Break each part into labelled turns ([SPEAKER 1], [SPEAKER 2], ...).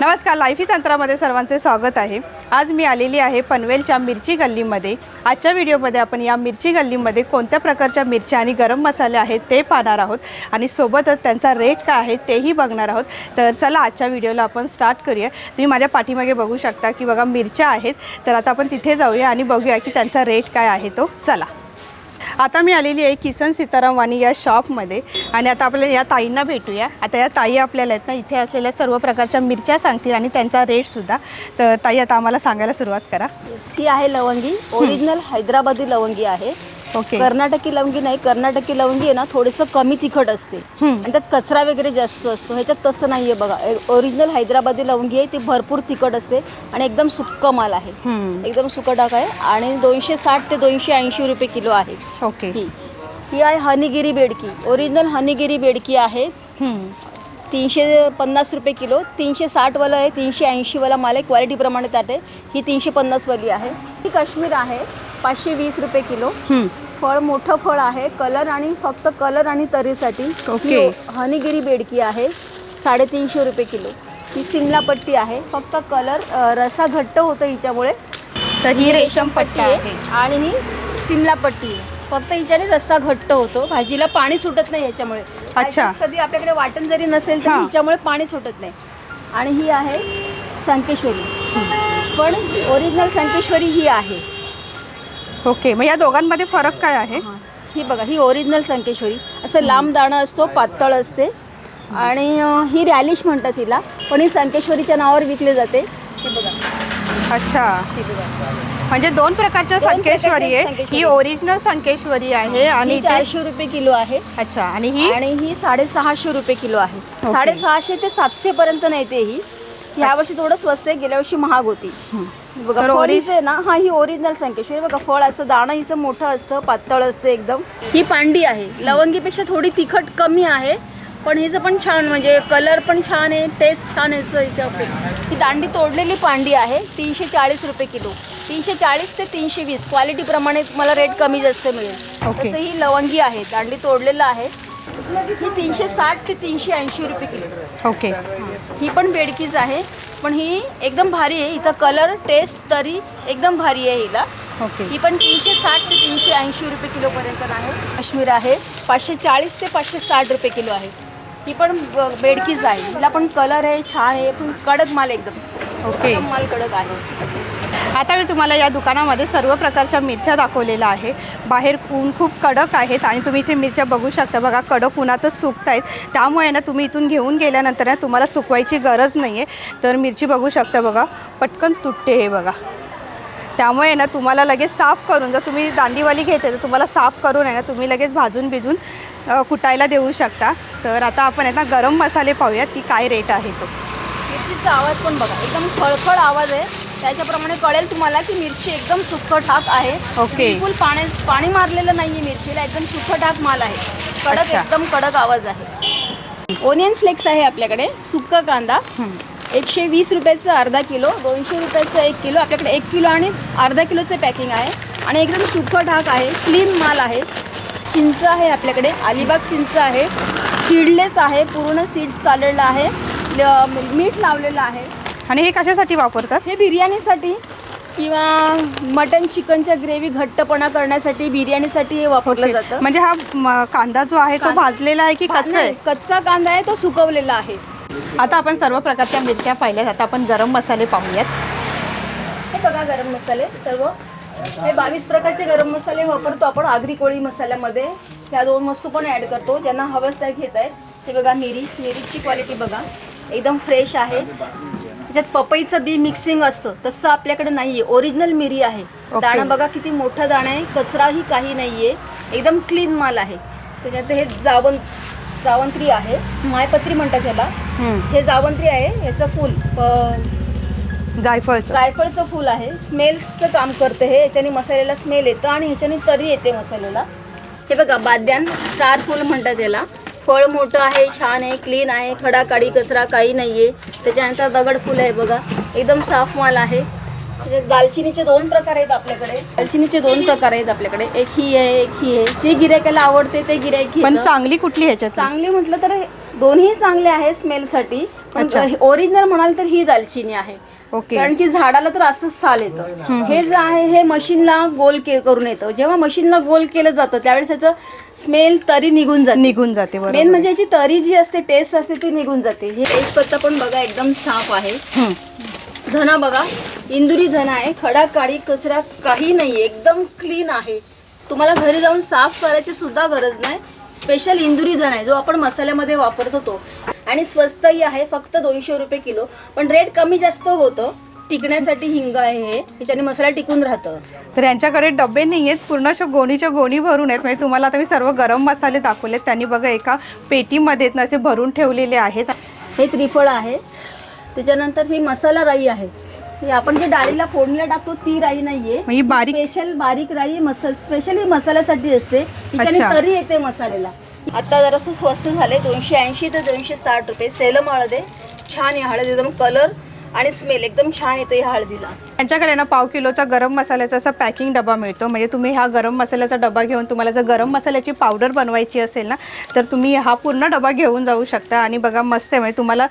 [SPEAKER 1] नमस्कार लाईफी तंत्रामध्ये सर्वांचे स्वागत आहे. आज मी आलेली आहे पनवेलच्या मिरची गल्लीमध्ये. आजच्या व्हिडिओमध्ये आपण या मिरची गल्लीमध्ये कोणत्या प्रकारच्या मिरच्या आणि गरम मसाले आहेत ते पाहणार आहोत आणि सोबतच त्यांचा रेट काय आहे तेही बघणार आहोत. तर चला आजच्या व्हिडिओला आपण स्टार्ट करूया. तुम्ही माझ्या पाठीमागे बघू शकता की बघा मिरच्या आहेत. तर आता आपण तिथे जाऊया आणि बघूया की त्यांचा रेट काय आहे तो. चला. आता मी आलेली आहे किसन सीताराम वाणी या शॉपमध्ये आणि आता आपल्याला या ताईंना भेटूया. आता या ताई आपल्याला आहेत ना इथे असलेल्या सर्व प्रकारच्या मिरच्या सांगतील आणि त्यांचा रेटसुद्धा तर ताई आता आम्हाला सांगायला सुरुवात करा.
[SPEAKER 2] ही आहे लवंगी. ओरिजिनल हैदराबादी लवंगी आहे.
[SPEAKER 1] ओके
[SPEAKER 2] कर्नाटकी लवंगी नाही कर्नाटकी लवंगी आहे ना थोडंसं कमी तिखट असते. आणि त्यात कचरा वगैरे जास्त असतो. ह्याच्यात तसं नाही आहे बघा ओरिजिनल हैदराबादी लवंगी आहे ती भरपूर तिखट असते आणि एकदम सुक्क माल आहे. एकदम सुकटाक आहे आणि दोनशे साठ ते दोनशे ऐंशी रुपये किलो आहे.
[SPEAKER 1] ओके
[SPEAKER 2] ही. ही आहे हनीगिरी बेडकी. ओरिजिनल हनीगिरी बेडकी आहे. तीनशे पन्नास रुपये किलो. तीनशे साठवाला आहे तीनशे ऐंशीवाला माल आहे. क्वालिटीप्रमाणे त्यात आहे. ही तीनशे पन्नासवाली आहे. ही काश्मीर आहे. पाचशे वीस रुपये किलो. फळ मोठं फळ आहे. कलर आणि फक्त कलर आणि तरीसाठी
[SPEAKER 1] ओके.
[SPEAKER 2] ही हनीगिरी बेडकी आहे. साडेतीनशे रुपये किलो. ही सिमला पट्टी आहे. फक्त कलर अ, रसा घट्ट होतं हिच्यामुळे.
[SPEAKER 1] तर ही रेशम पट्टी आहे.
[SPEAKER 2] आणि ही सिमला पट्टी आहे. फक्त हिच्याने रस्सा घट्ट होतो. भाजीला पाणी सुटत नाही ह्याच्यामुळे
[SPEAKER 1] अच्छा.
[SPEAKER 2] कधी आपल्याकडे वाटण जरी नसेल तर
[SPEAKER 1] हां.
[SPEAKER 2] हिच्यामुळे पाणी सुटत नाही. आणि ही आहे संकेश्वरी. पण ओरिजिनल संकेश्वरी ही आहे.
[SPEAKER 1] ओके मग या दोघांमध्ये फरक काय आहे?
[SPEAKER 2] ही बघा ही ओरिजिनल संकेश्वरी. असं लांब दाणं असतो पातळ असते. आणि ही रॅलिश म्हणतात तिला पण ही संकेश्वरीच्या नावावर विकली जाते. ही बघा.
[SPEAKER 1] अच्छा.
[SPEAKER 2] ही बघा.
[SPEAKER 1] म्हणजे दोन प्रकारच्या संकेश्वरी आहे. ही ओरिजिनल संकेश्वरी आहे आणि
[SPEAKER 2] चारशे रुपये किलो आहे.
[SPEAKER 1] अच्छा आणि ही?
[SPEAKER 2] आणि ही साडेसहाशे रुपये किलो आहे. साडेसहाशे ते सातशे पर्यंत नाही ते ही. ह्या वर्षी थोडं स्वस्त आहे गेल्या वर्षी महाग होती. बघा
[SPEAKER 1] तर
[SPEAKER 2] फळ
[SPEAKER 1] ओरिज-
[SPEAKER 2] हिचं आहे ना हा ही ओरिजिनल संकेश्वरी बघा फळ असं दाणं हिचं मोठं असतं पातळ असतं एकदम. ही पांडी आहे. लवंगीपेक्षा थोडी तिखट कमी आहे पण हिचं पण छान म्हणजे कलर पण छान आहे टेस्ट छान आहे हिचं ही दांडी तोडलेली पांडी आहे तीनशे चाळीस रुपये किलो. तीनशे चाळीस ते तीनशे वीस क्वालिटीप्रमाणे तुम्हाला रेट कमी जास्त मिळेल.
[SPEAKER 1] ओके.
[SPEAKER 2] तसं ही लवंगी आहे दांडी तोडलेलं आहे. ही तीनशे साठ ते तीनशे ऐंशी रुपये किलो.
[SPEAKER 1] ओके
[SPEAKER 2] ही पण बेडकीच आहे. पण ही एकदम भारी आहे. हिचा कलर टेस्ट तरी एकदम भारी आहे हिला.
[SPEAKER 1] ओके
[SPEAKER 2] ही पण तीनशे साठ ते तीनशे ऐंशी रुपये किलोपर्यंत आहे. काश्मीर आहे. पाचशे चाळीस ते पाचशे साठ रुपये किलो आहे. ही पण बेडकीच आहे. हिला पण कलर आहे छान आहे. पण कडक माल एकदम.
[SPEAKER 1] ओके
[SPEAKER 2] एकदम माल कडक आहे.
[SPEAKER 1] आता मी तुम्हाला या दुकानामध्ये सर्व प्रकारच्या मिरच्या दाखवलेल्या आहे बाहेर ऊन खूप कडक आहेत आणि तुम्ही इथे मिरच्या बघू शकता. बघा कडक उन्हातच सुकत आहेत. त्यामुळे ना तुम्ही इथून घेऊन गेल्यानंतर ना तुम्हाला सुकवायची गरज नाही आहे तर मिरची बघू शकता बघा. पटकन तुटते हे बघा. त्यामुळे ना तुम्हाला लगेच साफ करून जर तुम्ही दांडीवाली घेते तर तुम्हाला साफ करून आहे ना तुम्ही लगेच भाजून भिजून कुटायला देऊ शकता. तर आता आपण आहे ना गरम मसाले पाहूयात की काय रेट आहे तो.
[SPEAKER 2] मिरचीचा आवाज पण बघा. एकदम खळखळ आवाज आहे. त्याच्याप्रमाणे कळेल तुम्हाला की मिरची एकदम सुक्खठाक आहे.
[SPEAKER 1] ओके.
[SPEAKER 2] बिलकुल पाणी पाणी मारलेलं नाहीये मिरचीला एकदम सुक्खठाक माल आहे. कडक
[SPEAKER 1] अच्छा.
[SPEAKER 2] एकदम कडक आवाज आहे. ओनियन फ्लेक्स आहे आपल्याकडे सुक्का कांदा. एकशे वीस रुपयाचं अर्धा किलो दोनशे रुपयाचं एक किलो आपल्याकडे एक किलो आणि अर्धा किलोचं पॅकिंग आहे. आणि एकदम सुक्खठाक आहे क्लीन माल आहे. चिंच आहे आपल्याकडे अलिबाग चिंच आहे. सीडलेस आहे पूर्ण सीड्स काढलेलं आहे. ल- मीठ लावलेलं आहे.
[SPEAKER 1] आणि हे कशासाठी वापरतात?
[SPEAKER 2] हे बिर्याणीसाठी किंवा मटन चिकनच्या ग्रेव्ही घट्टपणा करण्यासाठी बिर्याणीसाठी हे वापरलं. जातं.
[SPEAKER 1] म्हणजे हा म, कांदा जो आहे तो भाजलेला आहे की कच्चा आहे?
[SPEAKER 2] नाही, कच्चा कांदा आहे तो सुकवलेला आहे.
[SPEAKER 1] आता आपण सर्व प्रकारच्या मिरच्या पाहिल्यात आता आपण गरम मसाले पाहूयात.
[SPEAKER 2] हे बघा गरम मसाले सर्व. हे बावीस प्रकारचे गरम मसाले वापरतो आपण आगरी कोळी मसाल्यामध्ये. ह्या दोन वस्तू पण ॲड करतो. ज्यांना हवंच त्या घेत आहेत हे बघा मिरी मिरीची क्वालिटी बघा. एकदम फ्रेश आहे. त्याच्यात पपईचं बी मिक्सिंग असतं तसं आपल्याकडे नाही आहे ओरिजिनल मिरी आहे. दाणा बघा किती मोठा दाणा आहे. कचराही काही नाही आहे एकदम क्लीन माल आहे. त्याच्यात हे जावं जावंत्री आहे. मायपत्री म्हणतात ह्याला
[SPEAKER 1] हम्म.
[SPEAKER 2] हे जावंत्री आहे. याचं फूल
[SPEAKER 1] जायफळचं.
[SPEAKER 2] जायफळचं फूल आहे. स्मेल्सचं काम करतं हे. याच्याने मसाल्याला स्मेल येतं आणि ह्याच्याने तरी येते मसाल्याला. हे बघा बाद्यान स्टार फूल म्हणतात याला. फळ मोठं आहे छान आहे क्लीन आहे खडा काडी कचरा काही नाही आहे त्याच्यानंतर दगड फूल आहे बघा. एकदम साफ माल आहे. दालचिनीचे दोन प्रकार आहेत आपल्याकडे. दालचिनीचे दोन प्रकार आहेत आपल्याकडे. एक ही आहे एक ही आहे. जे गिरायकाला आवडते ते गिरायक
[SPEAKER 1] पण. चांगली कुठली ह्याच्यात
[SPEAKER 2] चांगली म्हटलं तर दोन्ही चांगले आहे स्मेलसाठी पण. ओरिजिनल म्हणाल तर ही दालचिनी आहे.
[SPEAKER 1] ओके.
[SPEAKER 2] कारण की झाडाला तर असंच साल येतं. हे जे आहे हे मशीनला गोल के करून येतं. जेव्हा मशीनला गोल केलं जातं त्यावेळेस त्याचं स्मेल तरी निघून जाते.
[SPEAKER 1] निघून जाते बरोबर.
[SPEAKER 2] मेन म्हणजे याची तरी जी असते टेस्ट असते ती निघून जाते. हे एक पत्ता पण बघा एकदम साफ आहे. धना बघा इंदुरी धना आहे. खडा काळी कचरा काही नाही एकदम क्लीन आहे. तुम्हाला घरी जाऊन साफ करायची सुद्धा गरज नाही. स्पेशल इंदुरी धना आहे जो आपण मसाल्यामध्ये वापरतो तो. आणि स्वस्तही आहे फक्त दोनशे रुपये किलो. पण रेट कमी जास्त होतं. टिकण्यासाठी हिंग आहे हे. याच्याने मसाला टिकून राहतं.
[SPEAKER 1] तर यांच्याकडे डबे नाही आहेत पूर्ण अशा गोणीच्या गोणी भरून आहेत. म्हणजे तुम्हाला आता मी सर्व गरम मसाले दाखवलेत. त्यांनी बघा एका पेटीमध्ये ना असे भरून ठेवलेले आहेत.
[SPEAKER 2] हे त्रिफळ आहे. त्याच्यानंतर ही मसाला राई आहे. ही आपण जे डाळीला फोडणीला टाकतो ती राई नाहीये.
[SPEAKER 1] बारीक
[SPEAKER 2] स्पेशल बारीक राई मसाल स्पेशली मसाल्यासाठी असते. तरी येते मसाल्याला. आता जरासं स्वस्त झाले दोनशे ऐंशी ते दोनशे साठ रुपये. सेलम हळद. आहे छान आहे हळद एकदम कलर आणि स्मेल एकदम छान येतो या हळदीला.
[SPEAKER 1] यांच्याकडे ना पाव किलोचा गरम मसाल्याचा असा पॅकिंग डबा मिळतो. म्हणजे तुम्ही हा गरम मसाल्याचा डबा घेऊन तुम्हाला जर गरम मसाल्याची पावडर बनवायची असेल ना तर तुम्ही हा पूर्ण डबा घेऊन जाऊ शकता. आणि बघा मस्त आहे. म्हणजे तुम्हाला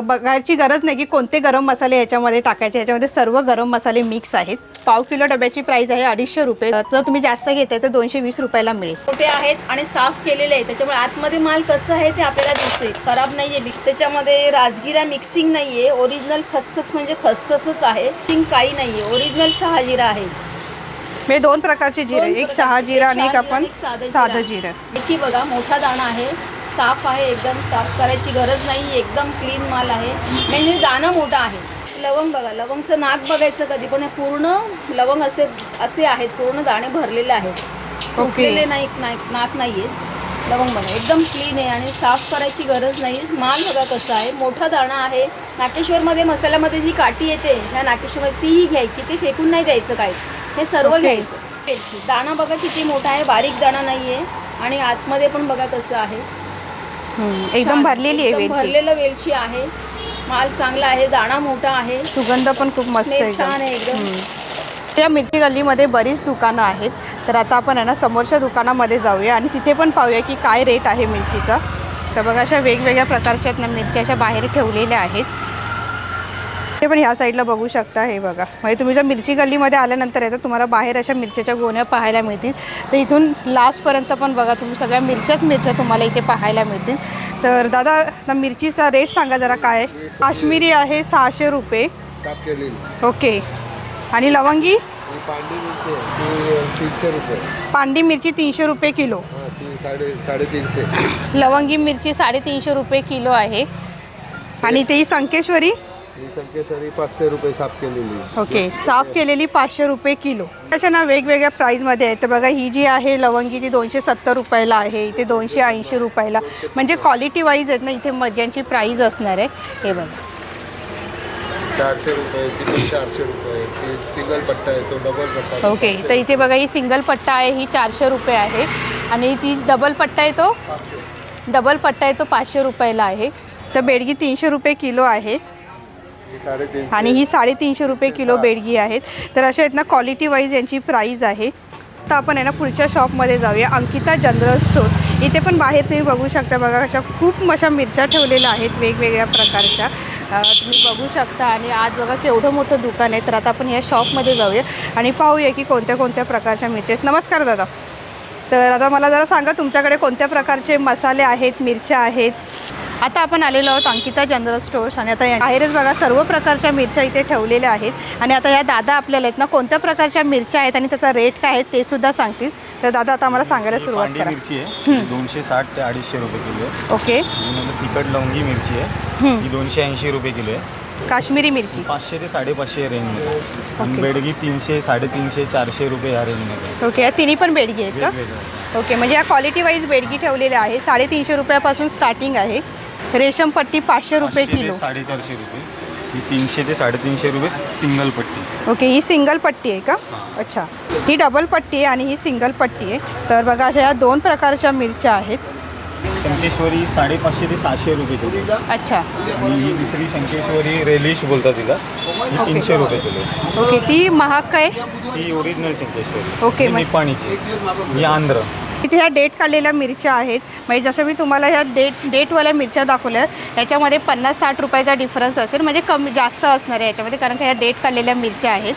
[SPEAKER 1] बघायची गरज नाही की कोणते गरम मसाले याच्यामध्ये टाकायचे. याच्यामध्ये सर्व गरम मसाले मिक्स आहेत. पाव किलो डब्याची प्राईस आहे अडीचशे रुपये. तर तुम्ही जास्त घेताय तर दोनशे वीस रुपयाला मिळेल.
[SPEAKER 2] छोटे आहेत आणि साफ केलेले आहेत. त्याच्यामुळे आतमध्ये माल कसं आहे ते आपल्याला दिसते खराब नाहीये मिक्स त्याच्यामध्ये राजगिरा मिक्सिंग नाहीये. ओरिजिनल खसखस म्हणजे खसखसच आहे. काही काही नाहीये. ओरिजिनल शहाजिरा आहे.
[SPEAKER 1] म्हणजे दोन प्रकारचे जिरे.
[SPEAKER 2] दोन
[SPEAKER 1] एक
[SPEAKER 2] प्रकारचे.
[SPEAKER 1] शहा जिरा आणि एक
[SPEAKER 2] शहाजिरा
[SPEAKER 1] आपण
[SPEAKER 2] आणि एक साधं
[SPEAKER 1] साधं
[SPEAKER 2] जिरं. बघा मोठा दाणा आहे. साफ आहे एकदम साफ करायची गरज नाही. एकदम क्लीन माल आहे. म्हणजे दाणा मोठा आहे. लवंग बघा लवंगचं नाक बघायचं कधी पण हे पूर्ण लवंग असे असे आहेत. पूर्ण दाणे भरलेले आहेत. फुटलेले नाही नाक नाक नाही आहेत लवंग बघा एकदम क्लीन आहे आणि साफ करायची गरज नाही. माल बघा कसा आहे. मोठा दाणा आहे. नाकेश्वरमध्ये मसाल्यामध्ये जी काठी येते ह्या नाकेश्वरमध्ये तीही घ्यायची. ती फेकून नाही द्यायचं काय हे सर्व. घ्यायचं. दाणा बघा किती मोठा आहे. बारीक दाणा नाही आहे आणि आतमध्ये पण बघा कसं आहे.
[SPEAKER 1] एकदम. भरलेली आहे
[SPEAKER 2] भरलेलं वेलची आहे. माल चांगला आहे. दाणा मोठा आहे.
[SPEAKER 1] सुगंध पण खूप मस्त आहे
[SPEAKER 2] छान आहे एकदम.
[SPEAKER 1] त्या मिरची गल्लीमध्ये बरीच दुकानं आहेत. तर आता आपण आहे ना समोरच्या दुकानामध्ये जाऊया आणि तिथे पण पाहूया की काय रेट आहे मिरचीचा. तर बघा अशा वेगवेगळ्या प्रकारच्या आहेत ना मिरच्या अशा बाहेर ठेवलेल्या आहेत. ते पण ह्या साईडला बघू शकता हे बघा. म्हणजे तुम्ही जर मिरची गल्लीमध्ये आल्यानंतर तर तुम्हाला बाहेर अशा मिरच्याच्या गोण्या पाहायला मिळतील. तर इथून लास्टपर्यंत पण बघा तुम्ही सगळ्या मिरच्याच मिरच्या तुम्हाला इथे पाहायला मिळतील. तर दादा आता मिरचीचा रेट सांगा जरा काय? काश्मीरी आहे सहाशे रुपये. ओके. आणि लवंगी?
[SPEAKER 3] पांडी मिरची आहे. ती तीनशे रुपये.
[SPEAKER 1] पांडी मिरची तीनशे रुपये किलो.
[SPEAKER 3] हां ती साडे साडेतीनशे.
[SPEAKER 1] लवंगी मिरची साडेतीनशे रुपये किलो आहे. आणि ती संकेश्वरी?
[SPEAKER 3] ही संकेश्वरी पाचशे रुपये साफ केलेली.
[SPEAKER 1] ओके साफ केलेली पाचशे रुपये किलो. अशा ना वेगवेगळ्या प्राईजमध्ये आहे तर बघा ही जी आहे लवंगी ती दोनशे सत्तर रुपयाला आहे. इथे दोनशे ऐंशी रुपयाला. म्हणजे क्वालिटी वाईज आहेत ना इथे मर्ज्यांची प्राईज असणार आहे. हे बघा.
[SPEAKER 3] चारशे रुपये ती पण चारशे रुपये. सिंगल पट्टा येतो डबल पट्टा
[SPEAKER 1] ओके तर इथे बघा ही सिंगल पट्टा आहे ही चारशे रुपये आहे. आणि ती डबल पट्टा आहे तो? डबल पट्टा आहे तो पाचशे रुपयाला आहे. तर बेडगी तीनशे रुपये किलो आहे. आणि ही साडेतीनशे रुपये किलो बेडगी आहेत. तर अशा आहेत ना क्वालिटी वाईज यांची प्राईज आहे. तर आपण आहे ना पुढच्या शॉपमध्ये जाऊया. अंकिता जनरल स्टोर इथे पण बाहेर तुम्ही बघू शकता बघा अशा खूप अशा मिरच्या ठेवलेल्या आहेत वेगवेगळ्या प्रकारच्या. तुम्ही बघू शकता आणि आज बघा केवढं मोठं दुकान आहे. तर आता आपण या शॉपमध्ये जाऊया आणि पाहूया की कोणत्या कोणत्या प्रकारच्या मिरच्या आहेत. नमस्कार दादा. तर आता मला जरा सांगा तुमच्याकडे कोणत्या प्रकारचे मसाले आहेत मिरच्या आहेत? आता आपण आलेलो आहोत अंकिता जनरल स्टोर्स आणि आता या- बाहेरच बघा सर्व प्रकारच्या मिरच्या इथे ठेवलेल्या आहेत. आणि आता या दादा आपल्याला आहेत ना कोणत्या प्रकारच्या मिरच्या आहेत आणि त्याचा रेट काय आहे ते सुद्धा सांगतील. तर दादा आता आम्हाला सांगायला सुरुवात करा.
[SPEAKER 4] मिरची आहे. दोनशे साठ ते अडीचशे रुपये किलो आहे.
[SPEAKER 1] ओके.
[SPEAKER 4] नंतर तिखट लवंगी मिरची आहे.
[SPEAKER 1] हं.
[SPEAKER 4] दोनशे ऐंशी रुपये किलो आहे.
[SPEAKER 1] काश्मीरी मिरची.
[SPEAKER 4] पाचशे ते साडेपाचशे रेंजमध्ये आहे. आणि. बेडगी तीनशे साडेतीनशे चारशे रुपये ह्या रेंजमध्ये.
[SPEAKER 1] ओके या तिन्ही पण बेडगी आहेत का? ओके म्हणजे या क्वालिटी वाईज बेडगी ठेवलेल्या आहे. साडेतीनशे रुपयापासून स्टार्टिंग आहे. रेशम पट्टी पाचशे रुपये
[SPEAKER 4] पाचशे ते
[SPEAKER 1] किलो.
[SPEAKER 4] साडेचारशे रुपये. ही तीनशे ते साडेतीनशे रुपये सिंगल पट्टी.
[SPEAKER 1] ओके ही सिंगल पट्टी आहे का? अच्छा. ही डबल पट्टी आहे आणि ही सिंगल पट्टी आहे. तर बघा अशा या दोन प्रकारच्या मिरच्या आहेत.
[SPEAKER 4] शंकेश्वरी साडेपाचशे ते सहाशे रुपये किलो.
[SPEAKER 1] अच्छा.
[SPEAKER 4] आणि ही दुसरी शंकेश्वरी रेलिश बोलतात तिला. ही तीनशे रुपये किलो.
[SPEAKER 1] ओके ती महाग काय?
[SPEAKER 4] ही ओरिजिनल शंकेश्वरी.
[SPEAKER 1] ओके,
[SPEAKER 4] ही
[SPEAKER 1] मग-
[SPEAKER 4] निपाणीची ही आंध्र.
[SPEAKER 1] इथे ह्या डेट काढलेल्या मिरच्या आहेत. म्हणजे जसं मी तुम्हाला ह्या डेट डेटवाल्या मिरच्या दाखवल्या याच्यामध्ये पन्नास साठ रुपयाचा डिफरन्स असेल. म्हणजे कमी जास्त असणार आहे याच्यामध्ये कारण का ह्या डेट काढलेल्या मिरच्या आहेत.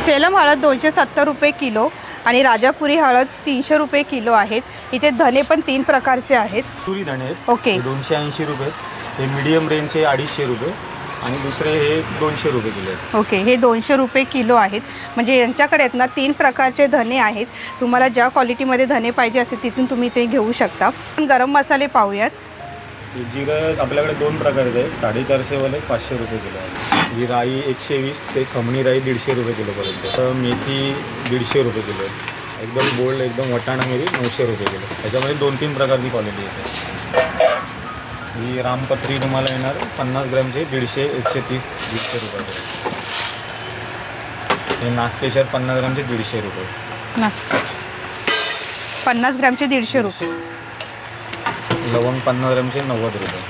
[SPEAKER 1] सेलम हळद दोनशे सत्तर रुपये किलो आणि राजापुरी हळद तीनशे रुपये किलो आहेत. इथे धने पण तीन प्रकारचे आहेत.
[SPEAKER 4] धणे
[SPEAKER 1] ओके.
[SPEAKER 4] दोनशे ऐंशी रुपये. हे मीडियम रेंजचे अडीचशे रुपये. आणि दुसरे हे दोनशे रुपये किलो आहेत.
[SPEAKER 1] ओके हे दोनशे रुपये किलो आहेत. म्हणजे यांच्याकडे आहेत ना तीन प्रकारचे धने आहेत. तुम्हाला ज्या क्वालिटीमध्ये धने पाहिजे असेल तिथून तुम्ही ते घेऊ शकता. पण गरम मसाले पाहूयात.
[SPEAKER 4] जिरं आपल्याकडे दोन प्रकारचे आहेत. साडेचारशेवाले पाचशे रुपये किलो आहे ही राई एकशे वीस ते खमणी राई दीडशे रुपये किलोपर्यंत तर मेथी दीडशे रुपये किलो आहे. एकदम गोल्ड एकदम वटाणा मिरी नऊशे रुपये किलो त्याच्यामध्ये दोन तीन प्रकारची क्वालिटी येते. ही रामपत्री तुम्हाला येणार. पन्नास ग्रॅमचे दीडशे एकशे तीस दीडशे रुपये. हे नागकेशर पन्नास ग्रॅमचे दीडशे रुपये.
[SPEAKER 1] पन्नास ग्रॅमचे दीडशे रुपये.
[SPEAKER 4] लवंग पन्नास ग्रॅमचे नव्वद रुपये.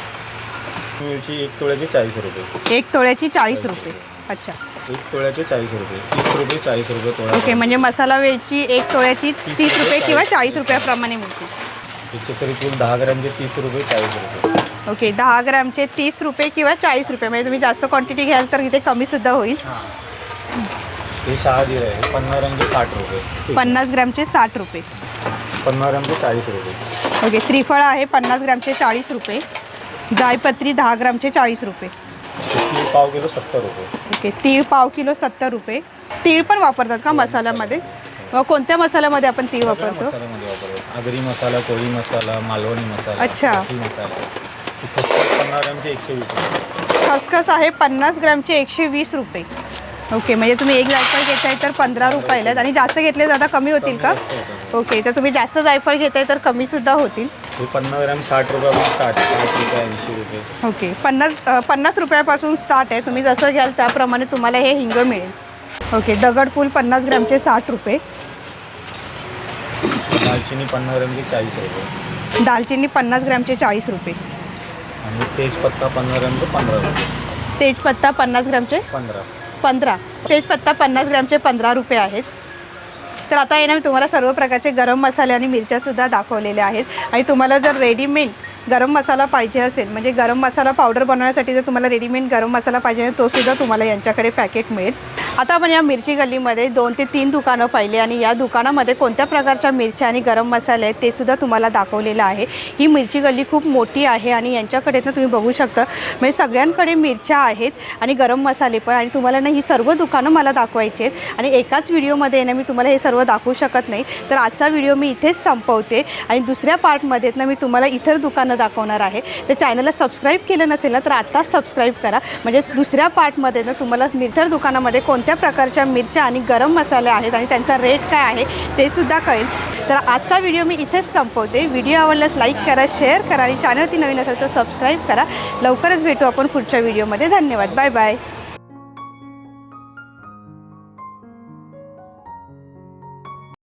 [SPEAKER 4] मिरची एक तोळ्याची चाळीस रुपये.
[SPEAKER 1] एक तोळ्याची चाळीस रुपये. अच्छा.
[SPEAKER 4] एक तोळ्याचे चाळीस रुपये. तीस रुपये चाळीस रुपये तोळा
[SPEAKER 1] ओके म्हणजे मसाला वेलची एक तोळ्याची तीस रुपये किंवा चाळीस रुपयाप्रमाणे मिळते
[SPEAKER 4] त्याचे तरी फुल दहा ग्रॅमचे तीस रुपये चाळीस रुपये.
[SPEAKER 1] ओके दहा ग्रॅमचे तीस रुपये किंवा चाळीस रुपये. म्हणजे तुम्ही जास्त क्वांटिटी घ्याल तर इथे कमीसुद्धा होईल.
[SPEAKER 4] हे. आहे. पन्नास ग्रॅमचे साठ रुपये.
[SPEAKER 1] पन्नास ग्रॅमचे साठ रुपये.
[SPEAKER 4] पन्नास ग्रॅमचे चाळीस रुपये.
[SPEAKER 1] ओके त्रिफळ आहे पन्नास ग्रॅमचे चाळीस रुपये. जायपत्री दहा ग्रॅमचे चाळीस रुपये.
[SPEAKER 4] तीळ पाव किलो सत्तर रुपये.
[SPEAKER 1] ओके तीळ पाव किलो सत्तर रुपये. तीळ पण वापरतात का मसाल्यामध्ये? कोणत्या मसाल्यामध्ये आपण तीळ वापरतो?
[SPEAKER 4] आगरी मसाला कोळी मसाला मालवणी मसाला
[SPEAKER 1] अच्छा.
[SPEAKER 4] मसाला. पन्नास ग्रॅमचे एकशे वीस रुपये.
[SPEAKER 1] खसखस आहे पन्नास ग्रॅमचे एकशे वीस रुपये. ओके म्हणजे तुम्ही एक जायफळ घेताय तर पंधरा रुपयाला आहेत. आणि जास्त घेतले तर आता कमी होतील का? ओके तर तुम्ही जास्त जायफळ घेताय तर कमीसुद्धा होतील.
[SPEAKER 4] हे पन्नास ग्रॅम साठ रुपये
[SPEAKER 1] ओके पन्नास पन्नास रुपयापासून स्टार्ट आहे. तुम्ही जसं घ्याल त्याप्रमाणे तुम्हाला हे हिंग मिळेल. ओके दगडफूल पन्नास ग्रॅमचे साठ रुपये.
[SPEAKER 4] दालचिनी पन्नास ग्रॅमचे चाळीस रुपये.
[SPEAKER 1] दालचिनी पन्नास ग्रॅमचे चाळीस रुपये.
[SPEAKER 4] आणि तेजपत्ता पन्नास ग्रॅमचे पंधरा रुपये.
[SPEAKER 1] तेजपत्ता पन्नास ग्रॅमचे?
[SPEAKER 4] पंधरा.
[SPEAKER 1] पंधरा. तेजपत्ता पन्नास ग्रॅमचे पंधरा रुपये आहेत. तर आता येणार तुम्हाला सर्व प्रकारचे गरम मसाले आणि मिरच्यासुद्धा दाखवलेल्या आहेत. आणि तुम्हाला जर रेडीमेड गरम मसाला पाहिजे असेल म्हणजे गरम मसाला पावडर बनवण्यासाठी जर तुम्हाला रेडीमेड गरम मसाला पाहिजे असेल तो सुद्धा तुम्हाला यांच्याकडे पॅकेट मिळेल. आता आपण या मिरची गल्लीमध्ये दोन ते तीन दुकानं पाहिली आणि या दुकानामध्ये कोणत्या प्रकारच्या मिरच्या आणि गरम मसाले आहेत ते सुद्धा तुम्हाला दाखवलेलं आहे. ही मिरची गल्ली खूप मोठी आहे आणि यांच्याकडे ना तुम्ही बघू शकता. म्हणजे सगळ्यांकडे मिरच्या आहेत आणि गरम मसाले पण आणि तुम्हाला ना ही सर्व दुकानं मला दाखवायची आहेत. आणि एकाच व्हिडिओमध्ये ना मी तुम्हाला हे सर्व दाखवू शकत नाही. तर आजचा व्हिडिओ मी इथेच संपवते आणि दुसऱ्या पार्टमध्ये ना मी तुम्हाला इतर दुकानं दाखवणार आहे. तर चॅनलला सबस्क्राईब केलं नसेल ना तर आत्ताच सबस्क्राईब करा. म्हणजे दुसऱ्या पार्टमध्ये ना तुम्हाला इतर दुकानामध्ये कोणत्या प्रकारच्या मिरच्या आणि गरम मसाले आहेत आणि त्यांचा रेट काय आहे ते सुद्धा कळेल. तर आजचा व्हिडिओ मी इथेच संपवते. व्हिडिओ आवडल्यास लाईक करा शेअर करा आणि चॅनलती नवीन असेल तर सबस्क्राईब करा. लवकरच भेटू आपण पुढच्या व्हिडिओमध्ये. धन्यवाद. Bye bye.